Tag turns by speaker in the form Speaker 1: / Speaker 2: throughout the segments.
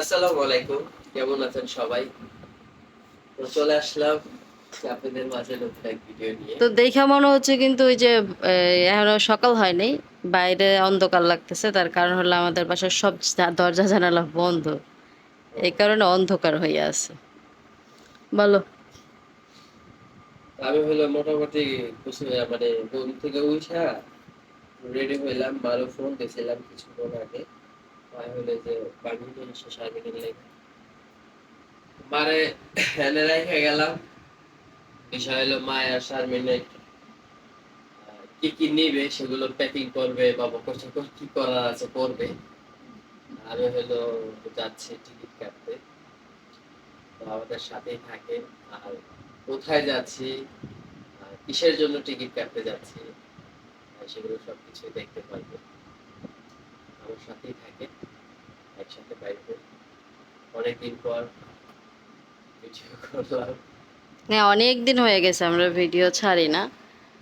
Speaker 1: আসসালামু আলাইকুম। কেমন আছেন সবাই? তো চলে আসলাম আপনাদের মাঝে নতুন এক ভিডিও নিয়ে।
Speaker 2: তো দেখা মনে হচ্ছে কিন্তু ওই যে এখনও সকাল হয়নি বাইরে অন্ধকার লাগতেছে তার কারণ হলো আমাদের বাসার সব দরজা জানালা বন্ধ। এই কারণে অন্ধকার হয়ে আছে। বলো।
Speaker 1: আমি হলো মোটামুটি মানে ঘুম থেকে উঠা রেডি হইলাম মারও ফোন দিয়েছিলাম কিছুক্ষণ আগে। এনে রেখে গেলাম। বিষয় হলো মা আর শারমিনে কি কি নিবে, সেগুলো প্যাকিং করবে বা বকর কি করার আছে করবে। আমি হলো টিকিট কাটতে। আমাদের সাথেই থাকে। আর কোথায় যাচ্ছি কিসের জন্য টিকিট কাটতে যাচ্ছি, সেগুলো সবকিছু দেখতে পারবে। আমার সাথেই থাকে। একসাথে বাইরে অনেকদিন পর ভিডিও করলাম
Speaker 2: হ্যাঁ অনেক দিন হয়ে গেছে আমরা ভিডিও ছাড়ি না।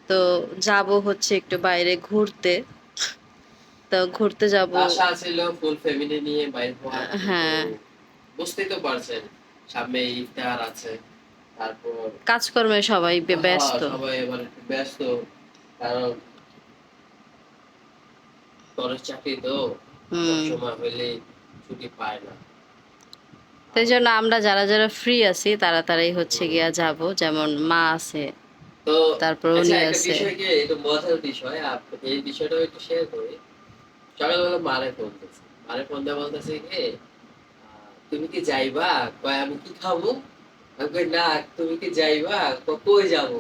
Speaker 2: তো যাব হচ্ছে একটু বাইরে ঘুরতে। তো ঘুরতে যাব।
Speaker 1: আশা ছিল ফুল ফ্যামিলি নিয়ে বাইরে
Speaker 2: হ্যাঁ।
Speaker 1: বুঝতেই তো পারছেন সামনে ইফতার আছে তারপর
Speaker 2: কাজকর্মে সবাই ব্যস্ত
Speaker 1: হ্যাঁ, সবাই এবার ব্যস্ত কারণ কলেজ চাকরি তো সময় হইলে ছুটি পায় না।
Speaker 2: তাই জন্য আমরা যারা যারা ফ্রি আছি তারা তারাই হচ্ছে গিয়া যাব। যেমন মা আছে
Speaker 1: তো
Speaker 2: তারপর
Speaker 1: আচ্ছা,
Speaker 2: উনি আছে।
Speaker 1: এটা মজার বিষয় এই বিষয়টা একটু শেয়ার করি। সকালবেলা মারে ফোন দিয়েছে। মারে ফোন দিয়ে বলতেছে কি তুমি কি যাইবা? কয় আমি কি খাব? আমি কই না তুমি কি যাইবা? কই যাব?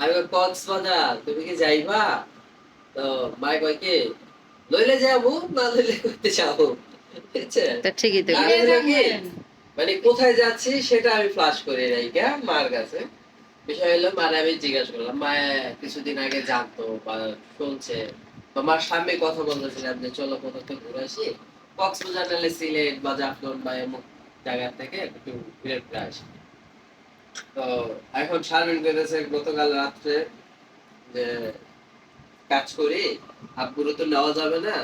Speaker 1: আমি কই কক্সবাজার তুমি কি যাইবা? তো মায় কয় কি লইলে যাব না লইলে করতে যাব?
Speaker 2: তো ঠিকই তো
Speaker 1: মানে কোথায় যাচ্ছি সেটা আমি ফ্লাশ করে রাই মার কাছে। বিষয় হলো মারে আমি জিজ্ঞাসা করলাম মা কিছুদিন আগে জানতো বা শুনছে। বা মার সামনে কথা বলতেছিলাম যে চলো কোথাও থেকে ঘুরে আসি। কক্সবাজার নাহলে সিলেট বা জাফলন বা এমন জায়গা থেকে একটু ঘুরে ফিরে আসি। তো এখন শারমিন করেছে গতকাল রাত্রে যে কাজ করি আব্বুরও তো নেওয়া যাবে না।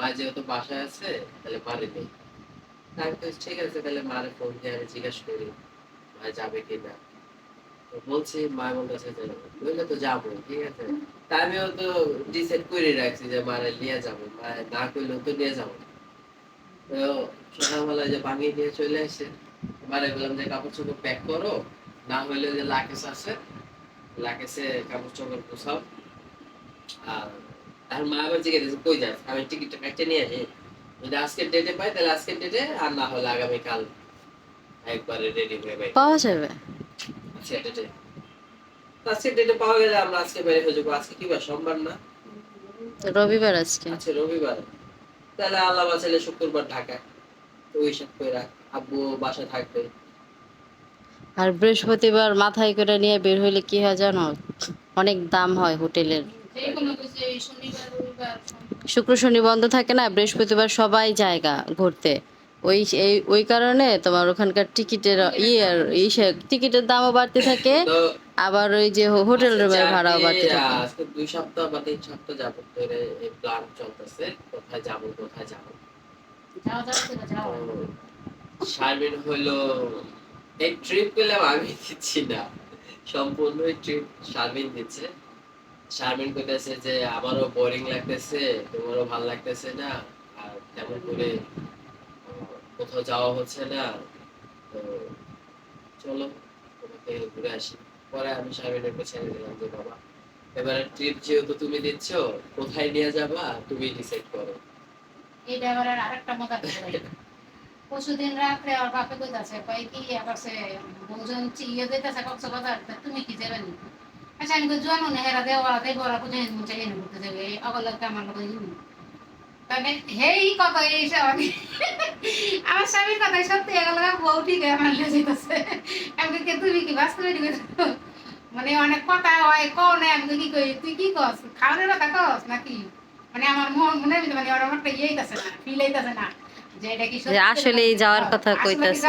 Speaker 1: মা যেহেতু বাসায় আছে, তাহলে মারে নেই। ঠিক আছে, তাহলে মারে ফোন দিয়ে আমি জিজ্ঞাসা করি মা যাবে কিনা? তো বলছি মা বলতেছে যে বললে তো যাব, ঠিক আছে। তা আমিও তো ডিসাইড করে রাখছি যে মারে নিয়ে যাব মা না করলেও তো নিয়ে যাব তো সকালবেলা যে ভাঙিয়ে নিয়ে চলে আসে, মারে বললাম যে কাপড় চোপড় প্যাক করো, না হইলে যে লাকেশ আছে লাকেশে কাপড় চোপড় গোছাও। আর আর মা আবার জিজ্ঞেস কই যাস? আমি টিকিটটা কাটতে নিয়ে আসি। যদি আজকের ডেটে পাই তাহলে আজকের ডেটে আর না হলে আগামীকাল একবারে রেডি হয়ে পাই
Speaker 2: পাওয়া যাবে।
Speaker 1: আজকের ডেটে আজকের ডেটে পাওয়া গেলে আমরা আজকে বাইরে হয়ে যাব। আজকে কি বার? সোমবার না?
Speaker 2: রবিবার আজকে।
Speaker 1: আজকে রবিবার। তাহলে আল্লাহ বাঁচাইলে শুক্রবার ঢাকায় তো ওই সব করে রাখ। আব্বু বাসা থাকবে।
Speaker 2: আর বৃহস্পতিবার মাথায় করে নিয়ে বের হইলে কি হয় জানো? অনেক দাম হয় হোটেলের। শুক্র শনি বন্ধ থাকে না বৃহস্পতিবার সবাই জায়গা ঘুরতে। ওই এই ওই কারণে তোমার ওখানকার টিকিটের ইয়ে ইসে টিকিটের দামও বাড়তে থাকে আবার ওই যে হোটেল রুমের ভাড়াও বাড়তে থাকে।
Speaker 1: আজকে দুই সপ্তাহ বা তিন সপ্তাহ যাবত ধরে এই প্ল্যান চলতেছে কোথায় যাব কোথায় যাব। শারমিন হলো এই ট্রিপ পেলাম আমি দিচ্ছি না। সম্পূর্ণ ট্রিপ শারমিন দিচ্ছে। শারমিন কইতেছে যে, আমারও বোরিং লাগতেছে, তোমারও ভালো লাগতেছে না, আর তেমন করে কোথাও যাওয়া হচ্ছে না। তো চলো, তোমাকে ঘুরে আসি। পরে আমি শারমিনের ছেড়ে দিলাম যে, বাবা এবারে ট্রিপ যেহেতু তুমি দিচ্ছ, কোথায় নিয়ে যাবা, তুমি ডিসাইড করো।
Speaker 3: আবার আর আরেকটা মজা পরশুদিন রাত্রে আর বাপে কইতাছে কয় কি আবার সে বউজন ইয়ে দিতেছে কক্সবাজার তুমি কি যাবে নি আচ্ছা আমি জোয়ানো না হেরা দেওয়া দেব ওরা বুঝে মুছে হেন করতে যাবে এই অগল লাগতে আমার লোক তবে হেই কত এই আমি আমার স্বামীর কথাই সত্যি এগুলো বউ ঠিক আমার লেগে যেতেছে আমি কে তুমি কি বাস্তবে দিবে মানে অনেক কথা হয় কও না আমি কি কই তুই কি কস খাওয়ানোর কথা কস নাকি মানে আমার মন মনে মানে ওরকম একটা ইয়ে হইতাছে না ফিল না যে এটা কি সত্যি
Speaker 2: যে আসলেই যাওয়ার কথা কইতাছে।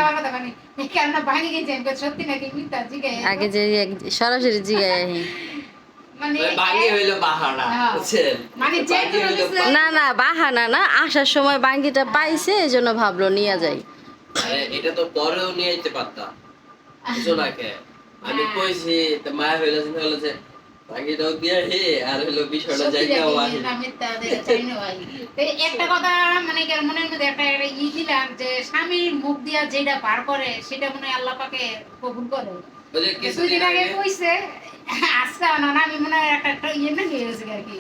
Speaker 3: মানে
Speaker 2: আগে যে সরাসরি জিগায় আহি।
Speaker 3: মানে
Speaker 1: হইল
Speaker 3: হ্যাঁ।
Speaker 1: বুঝছেন?
Speaker 3: মানে
Speaker 1: হইল
Speaker 2: না না বাহানা না আসার সময় বাঙ্গিটা পাইছে এই জন্য ভাবলো নিয়ে যাই।
Speaker 1: এটা তো পরেও নিয়ে যেতে পারতাম। আমি
Speaker 3: হ্যাঁ।
Speaker 1: কইছি মায়া হইল চিন্তা হলো যে হে? আর হইল বিষয়টা
Speaker 3: সত্যি
Speaker 1: যাইতে
Speaker 3: লাগে,
Speaker 1: আহি
Speaker 3: না মিথ্যা ওদের চাই না ভাই। তো একটা কথা মানে কি মনের মধ্যে একটা একটা ই দিলাম যে স্বামীর মুখ দিয়া যেটা বার করে সেটা মনে আল্লাহ পাকে কবুল করে।
Speaker 1: ওই যে
Speaker 3: দুই
Speaker 1: কিছুদিন
Speaker 3: আগে
Speaker 1: আগে
Speaker 3: কইছে আজকে না না আমি মনে হয় একটা একটা ইয়ে না নিয়ে গেছি আর কি।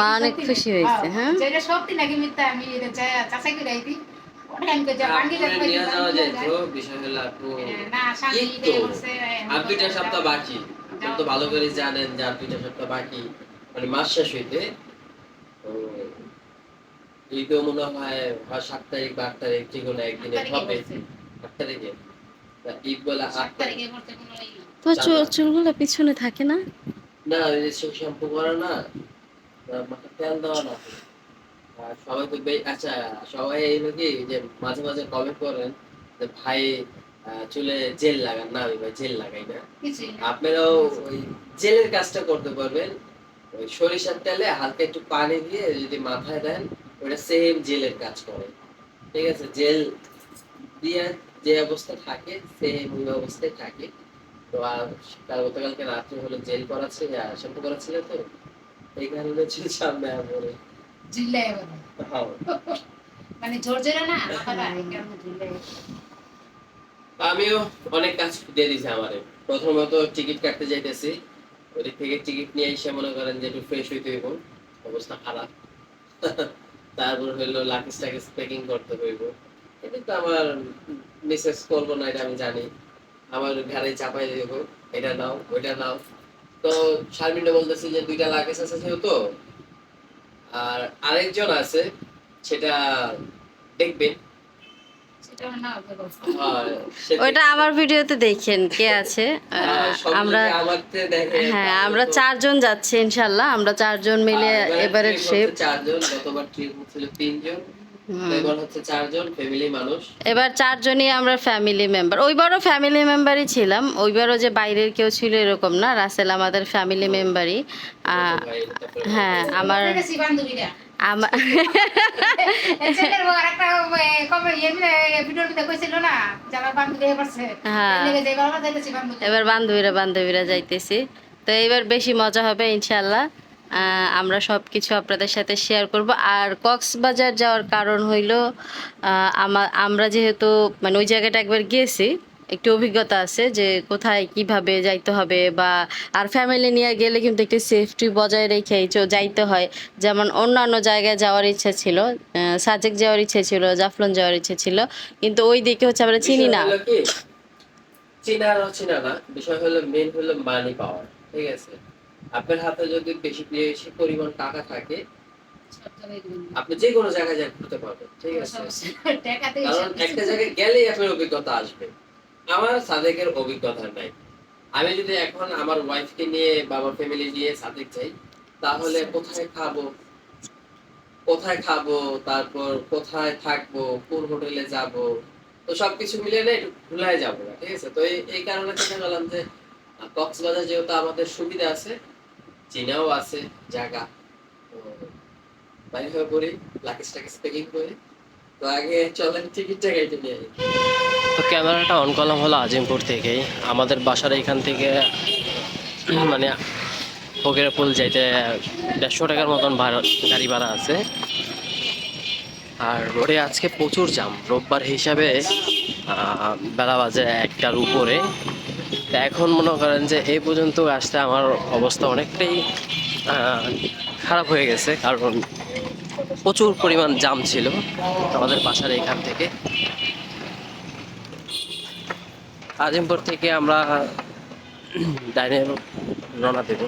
Speaker 2: মা অনেক খুশি
Speaker 3: নাকি?
Speaker 2: হয়েছে, হ্যাঁ?
Speaker 3: যেটা সত্যি নাকি মিথ্যা আমি এটা চা- করে আইতি ওটা আমি কই যা বাঙ্গি
Speaker 1: আপনারে
Speaker 3: যাবে
Speaker 1: নিয়ে যাওয়া যায় তো বিষয় হলো আপু।
Speaker 3: না স্বামী
Speaker 1: আর দুইটা সপ্তাহ বাকি। আপনি তো ভালো করে জানেন যে আর দুইটা সপ্তাহ বাকি মানে মাস শেষ হইতে তো মনে হয় হয় সাত তারিখ বা আট তারিখ যে কোনো একদিনে হবে। আট তারিখে? ঈদ বলে আট তারিখে
Speaker 2: তো চুলগুলো পিছনে থাকে না?
Speaker 1: না ওই যে শ্যাম্পু করা না আর মাথা তেল দেওয়া না। আর সবাই তো আচ্ছা সবাই এই নাকি যে মাঝে মাঝে কমেন্ট করেন যে ভাই চুলে জেল লাগান। না ভাই জেল লাগাই না। আপনারাও ওই জেলের কাজটা করতে পারবেন। ওই সরিষার তেলে হালকা একটু পানি দিয়ে যদি মাথায় দেন ওটা সেম জেলের কাজ করে। ঠিক আছে? জেল দিয়ে যে অবস্থা থাকে সেম ওই অবস্থায় থাকে। তো আর কাল গতকালকে রাত্রে হলো জেল করা ছিল আর শ্যাম্পু করা ছিল তো? এই কারণে ছিল সামনে আমার
Speaker 3: জিল্লাই
Speaker 1: হ্যাঁ।
Speaker 3: মানে জোর জোরে না এই কারণে
Speaker 1: আমিও অনেক কাজ দিয়ে দিছে আমারে। প্রথমত টিকিট কাটতে যাইতেছি। ওদিক থেকে টিকিট নিয়ে এসে মনে করেন যে একটু ফ্রেশ হইতে হইব। অবস্থা খারাপ। তারপর হইল লাকিস টাকিস প্যাকিং করতে হইব। এটা তো আমার মিসেস করব না, এটা আমি জানি। আমার ঘাড়ে চাপাই দেব, এটা নাও, ওইটা নাও। তো শারমিনটা বলতেছি যে দুইটা লাগেজ আছে যেহেতু, আর আরেকজন আছে, সেটা দেখবেন
Speaker 3: সেটা না হবে বলছে।
Speaker 1: আর সে-
Speaker 2: ওইটা আমার ভিডিওতে দেখেন কে আছে।
Speaker 1: হ্যাঁ,
Speaker 2: আমরা হ্যাঁ আমরা চারজন যাচ্ছি ইনশাল্লাহ আমরা চারজন মিলে
Speaker 1: এবারে
Speaker 2: ট্রিপ
Speaker 1: চারজন গতবার ট্রিপ হচ্ছিল তিনজন। এবার হচ্ছে চারজন ফ্যামিলি মানুষ।
Speaker 2: এবার চারজনই আমরা ফ্যামিলি মেম্বার ওইবারও ফ্যামিলি মেম্বারই ছিলাম। ওইবারও যে বাইরের কেউ ছিল এরকম না রাসেল আমাদের ফ্যামিলি মেম্বারই হ্যাঁ আমার আমার
Speaker 3: ইয়ে।
Speaker 2: হ্যাঁ।
Speaker 3: এবার
Speaker 2: বান্ধবীরা বান্ধবীরা যাইতেছি তো এবার বেশি মজা হবে ইনশাল্লাহ আমরা সব কিছু আপনাদের সাথে শেয়ার করব আর কক্সবাজার যাওয়ার কারণ হইল আমরা যেহেতু মানে ওই জায়গাটা একবার গিয়েছি একটু অভিজ্ঞতা আছে যে কোথায় কীভাবে যাইতে হবে বা আর ফ্যামিলি নিয়ে গেলে কিন্তু একটু সেফটি বজায় রেখেই চ- যাইতে হয়। যেমন অন্যান্য জায়গায় যাওয়ার ইচ্ছা ছিল সাজেক যাওয়ার ইচ্ছে ছিল জাফলন যাওয়ার ইচ্ছে ছিল কিন্তু ওই দিকে হচ্ছে আমরা চিনি না।
Speaker 1: চিনা না বিষয় হলো মেন হলো মানি পাওয়ার ঠিক আছে? আপনার হাতে যদি বেশি বেশি পরিমাণ টাকা থাকে। আপনি যে কোনো জায়গায় যা ঘুরতে পারবেন ঠিক আছে? কারণ একটা জায়গায় গেলেই আপনার অভিজ্ঞতা আসবে। আমার সাদেকের অভিজ্ঞতা নাই। আমি যদি এখন আমার ওয়াইফকে নিয়ে বাবা ফ্যামিলি নিয়ে সাদেক যাই তাহলে কোথায় খাব? কোথায় খাব? তারপর কোথায় থাকব? কোন হোটেলে যাব? তো সবকিছু মিলে না একটু ভুলাই যাব না, ঠিক আছে? তো এই কারণে চিন্তা করলাম যে, কক্সবাজার যেহেতু আমাদের সুবিধা আছে, চীনাও আছে জায়গা বাইরে হয়ে পড়ি লাকিস টাকিস প্যাকিং করে। তো আগে চলেন টিকিটটা কেটে নিয়ে।
Speaker 4: তো ক্যামেরাটা অন করলাম হলো আজিমপুর থেকেই আমাদের বাসার এখান থেকে মানে ফকিরা পুল যাইতে দেড়শো টাকার মতন ভাড়া, গাড়ি ভাড়া আছে। আর রোডে আজকে প্রচুর জাম রোববার হিসাবে বেলা বাজে একটার উপরে। এখন মনে করেন যে এই পর্যন্ত আসতে আমার অবস্থা অনেকটাই খারাপ হয়ে গেছে। কারণ প্রচুর পরিমাণ জাম ছিল আমাদের বাসার এখান থেকে। আজিমপুর থেকে আমরা ডাইনে রওনা দেব।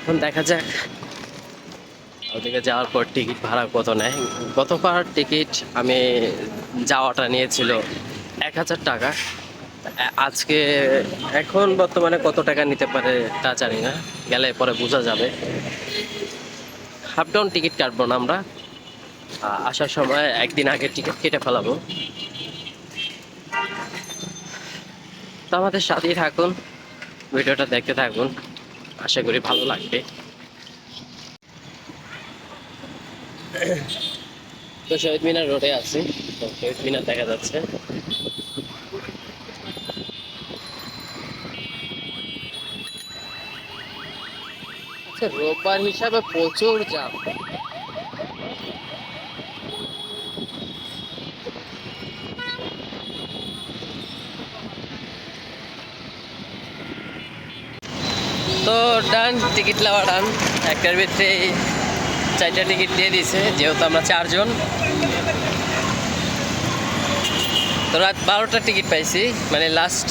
Speaker 4: এখন দেখা যাক, ওদিকে যাওয়ার পর টিকিট ভাড়া কত নেয়। গতবার টিকিট আমি যাওয়াটা নিয়েছিল এক হাজার টাকা। আজকে, এখন বর্তমানে কত টাকা নিতে পারে তা জানি না, গেলে পরে বোঝা যাবে। হাফ ডাউন টিকিট কাটবো না আমরা। আসার সময় একদিন আগে টিকিট কেটে ফেলাবো।
Speaker 1: তো আমাদের সাথেই থাকুন, ভিডিওটা দেখতে থাকুন। আশা করি ভালো লাগবে। তো শহীদ মিনার রোডে আছি, তো শহীদ মিনার দেখা যাচ্ছে। আচ্ছা রোববার হিসাবে প্রচুর জাম। তো ডান টিকিট নেওয়া ডান একটার ভিতরে চারটা টিকিট দিয়ে দিছে যেহেতু আমরা চারজন। তো রাত বারোটার টিকিট পাইছি মানে লাস্ট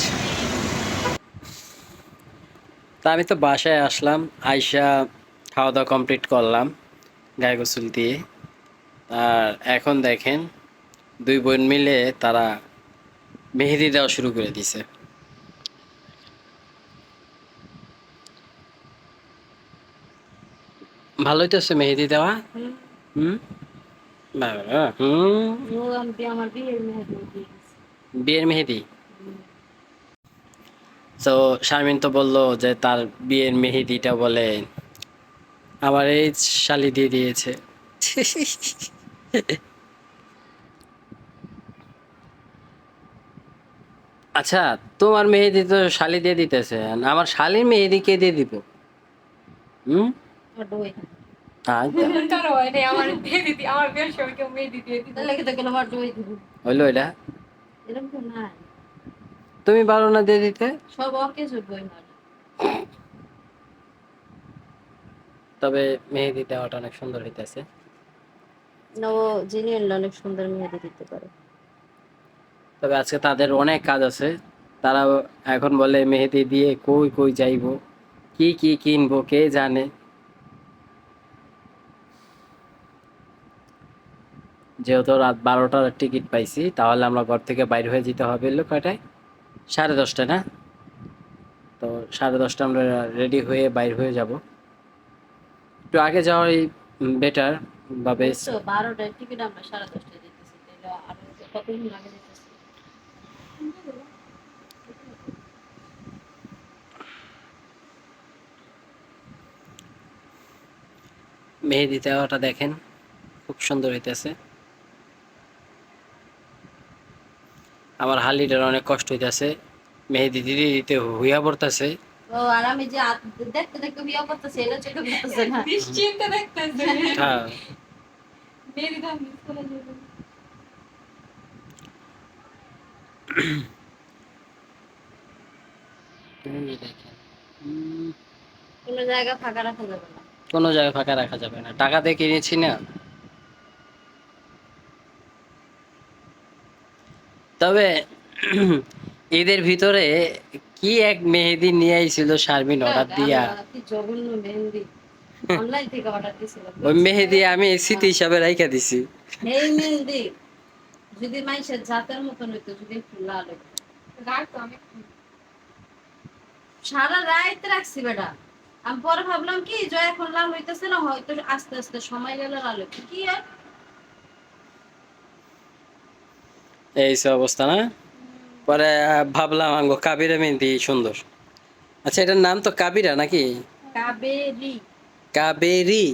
Speaker 1: তা আমি তো বাসায় আসলাম আইসা খাওয়া দাওয়া কমপ্লিট করলাম গায়ে গোসল দিয়ে। আর এখন দেখেন দুই বোন মিলে তারা মেহেদি দেওয়া শুরু করে দিছে। ভালোই তো আছে মেহেদি দেওয়া? হুম? বাবা, হুম।
Speaker 5: আমার বিয়ের মেহেদি
Speaker 1: বিয়ের মেহেদি? তো শারমিন তো বলল যে তার বিয়ের মেহেদিটা বলে আমার এই শালি দিয়ে দিয়েছে। আচ্ছা তোমার মেহেদি তো শালি দিয়ে দিতেছে আমার শালির মেহেদি কে দিয়ে দিব? হুম?
Speaker 4: কারও আমার দিয়ে আমার বিয়ের সময় কেউ মেহেদি দিয়ে দিত।
Speaker 5: কি তো গেলাম আর ডুবে দিব।
Speaker 1: হইল এটা?
Speaker 5: এরকম নাই।
Speaker 1: তুমি পারো না দিয়ে দিতে?
Speaker 5: সব অকেজ বই মার
Speaker 1: তবে মেহেদি দেওয়াটা অনেক সুন্দর হইতেছে।
Speaker 5: না ও জেনুইন অনেক সুন্দর মেহেদি দিতে পারে।
Speaker 1: তবে আজকে তাদের অনেক কাজ আছে। তারা এখন বলে মেহেদি দিয়ে কই কই যাইবো? কি কি কিনবো কে জানে? যেহেতু রাত বারোটার টিকিট পাইছি তাহলে আমরা ঘর থেকে বাইর হয়ে যেতে হবে এলো কয়টায়? সাড়ে দশটা না? তো সাড়ে দশটা আমরা রেডি হয়ে বাইর হয়ে যাব। একটু আগে যাওয়াই বেটার বা বেশ
Speaker 5: তো বারোটায় টিকিট আমরা সাড়ে দশটায় কতদিন আগে
Speaker 1: মেহেদি দেওয়াটা দেখেন খুব সুন্দর হইতেছে। আমার হালিটার অনেক কষ্ট হইতেছে মেহেদি দিদি দিতে হইয়া পড়তেছে।
Speaker 5: ও আর আমি যে দেখতে দেখতে বিয়ে করতেছি এটা চোখে পড়তেছে না।
Speaker 4: নিশ্চিন্তে দেখতেছে।
Speaker 1: হ্যাঁ।
Speaker 4: মেহেদি মিস করে যাবে।
Speaker 1: এই দেখেন। উম,
Speaker 5: কোনো জায়গা ফাঁকা রাখা যাবে না।
Speaker 1: কোনো জায়গায় ফাঁকা রাখা যাবে না। টাকা দিয়ে কিনেছি না। তবে এদের ভিতরে কি এক মেহেদি নিয়ে আইছিল শারমিন অর্ডার দিয়া?
Speaker 5: জঘন্য মেহেন্দি অনলাইন থেকে অর্ডার দিয়েছিলাম
Speaker 1: ওই মেহেদি আমি স্মৃতি হিসাবে রাইখা দিছি।
Speaker 5: এই মেহেন্দি যদি মানুষের জাতের মতন হইতো যদি লাল হইতো।
Speaker 4: আমি
Speaker 5: সারা রাত রাখছি বেটা। আমি পরে ভাবলাম কি যে এখন লাল হইতেছে না হয়তো আস্তে আস্তে সময় গেলে লাল হইতো। কি আর?
Speaker 1: এই সব অবস্থা না? পরে ভাবলাম আঙ্গো কাবিরা মেহেন্দি সুন্দর। আচ্ছা এটার নাম তো কাবিরা নাকি?
Speaker 5: কাবেরি।
Speaker 1: কাবেরি।